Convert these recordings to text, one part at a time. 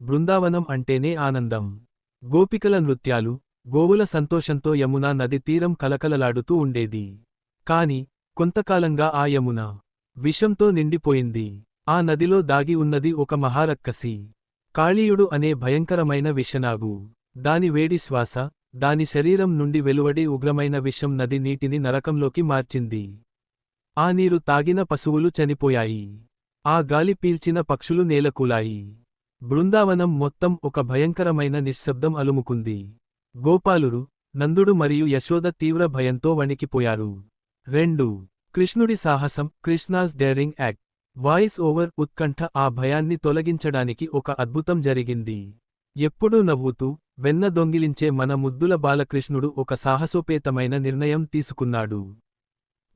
బృందావనం అంటేనే ఆనందం. గోపికల నృత్యాలు గోవుల సంతోషంతో యమునా నది తీరం కలకలలాడుతూ ఉండేది. కాని కొంతకాలంగా ఆ యమున విషంతో నిండిపోయింది. ఆ నదిలో దాగి ఉన్నది ఒక మహారక్కసి. కాళీయుడు అనే భయంకరమైన విషనాగు. దాని వేడి శ్వాస దాని శరీరం నుండి వెలువడి ఉగ్రమైన విషం నది నీటిని నరకంలోకి మార్చింది. ఆ నీరు తాగిన పశువులు చనిపోయాయి. ఆ గాలి పీల్చిన పక్షులు నేలకూలాయి. బృందావనం మొత్తం ఒక భయంకరమైన నిశ్శబ్దం అలుముకుంది. గోపాలురు నందుడు మరియు యశోద తీవ్ర భయంతో వణికిపోయారు. రెండు. కృష్ణుడి సాహసం Krishna's daring act. Voice over ఉత్కంఠ ఆ భయాన్ని తొలగించడానికి ఒక అద్భుతం జరిగింది. ఎప్పుడూ నవ్వుతూ వెన్న దొంగిలించే మన ముద్దుల బాలకృష్ణుడు ఒక సాహసోపేతమైన నిర్ణయం తీసుకున్నాడు.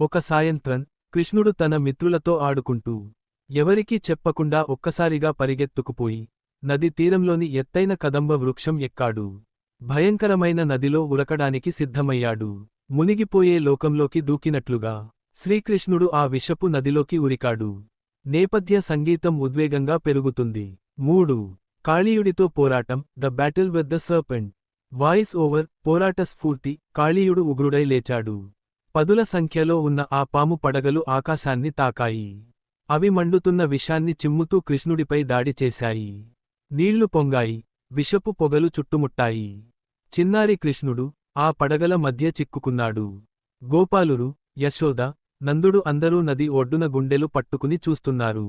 ఒక సాయంత్రం కృష్ణుడు తన మిత్రులతో ఆడుకుంటూ ఎవరికీ చెప్పకుండా ఒక్కసారిగా పరిగెత్తుకుపోయి నది తీరంలోని ఎత్తైన కదంబ వృక్షం ఎక్కాడు. భయంకరమైన నదిలో ఉరకడానికి సిద్ధమయ్యాడు. మునిగిపోయే లోకంలోకి దూకినట్లుగా శ్రీకృష్ణుడు ఆ విషపు నదిలోకి ఉరికాడు. నేపథ్య సంగీతం ఉద్వేగంగా పెరుగుతుంది. మూడు. కాళీయుడితో పోరాటం. The battle with the serpent. Voice over. పోరాట స్ఫూర్తి. కాళీయుడు ఉగ్రుడై లేచాడు. పదుల సంఖ్యలో ఉన్న ఆ పాము పడగలు ఆకాశాన్ని తాకాయి. అవి మండుతున్న విషాన్ని చిమ్ముతూ కృష్ణుడిపై దాడి చేశాయి. నీళ్ళు పొంగాయి విషపు పొగలు చుట్టుముట్టాయి. చిన్నారి కృష్ణుడు ఆ పడగల మధ్య చిక్కుకున్నాడు. గోపాలురు యశోద నందుడు అందరూ నది ఒడ్డున గుండెలు పట్టుకుని చూస్తున్నారు.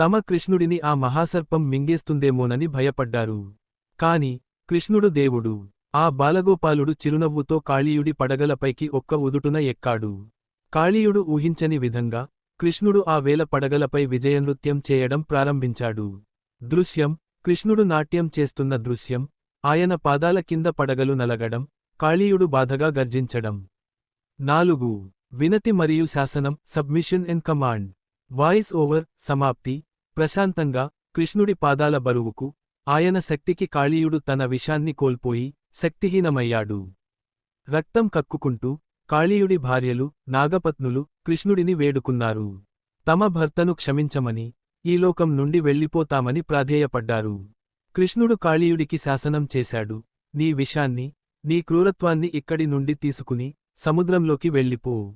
తమ కృష్ణుడిని ఆ మహాసర్పం మింగేస్తుందేమోనని భయపడ్డారు. కాని కృష్ణుడు దేవుడు. ఆ బాలగోపాలుడు చిరునవ్వుతో కాళీయుడి పడగలపైకి ఒక్క ఉదుటున ఎక్కాడు. కాళీయుడు ఊహించని విధంగా కృష్ణుడు ఆ వేల పడగలపై విజయనృత్యం చేయడం ప్రారంభించాడు. దృశ్యం కృష్ణుడు నాట్యం చేస్తున్న దృశ్యం ఆయన పాదాల కింద పడగలు నలగడం కాళీయుడు బాధగా గర్జించడం. నాలుగు. వినతి మరియు శాసనం submission in command. Voice over సమాప్తి. ప్రశాంతంగా కృష్ణుడి పాదాల బరువుకు ఆయన శక్తికి కాళీయుడు తన విషాన్ని కోల్పోయి శక్తిహీనమయ్యాడు. రక్తం కక్కుకుంటూ కాళీయుడి భార్యలు నాగపత్నులు కృష్ణుడిని వేడుకున్నారు. తమ భర్తను క్షమించమని ఈ లోకం నుండి వెళ్ళిపోతామని ప్రాధేయపడ్డారు. కృష్ణుడు కాళీయుడికి శాసనం చేశాడు. నీ విషాన్ని నీ క్రూరత్వాన్ని ఇక్కడి నుండి తీసుకుని సముద్రంలోకి వెళ్ళిపో.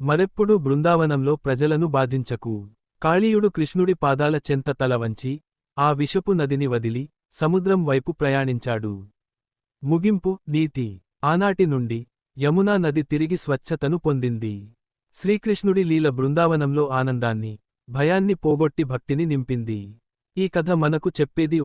మరెప్పుడూ బృందావనంలో ప్రజలను బాధించకు. కాళీయుడు కృష్ణుడి పాదాల చెంత తల వంచి ఆ విషపు నదిని వదిలి సముద్రం వైపు ప్రయాణించాడు. ముగింపు నీతి. ఆనాటి నుండి యమునా నది తిరిగి స్వచ్ఛతను పొందింది. శ్రీకృష్ణుడి లీల బృందావనంలో ఆనందాన్ని భయాన్ని పోగొట్టి భక్తిని నింపింది. ఈ కథ మనకు చెప్పేది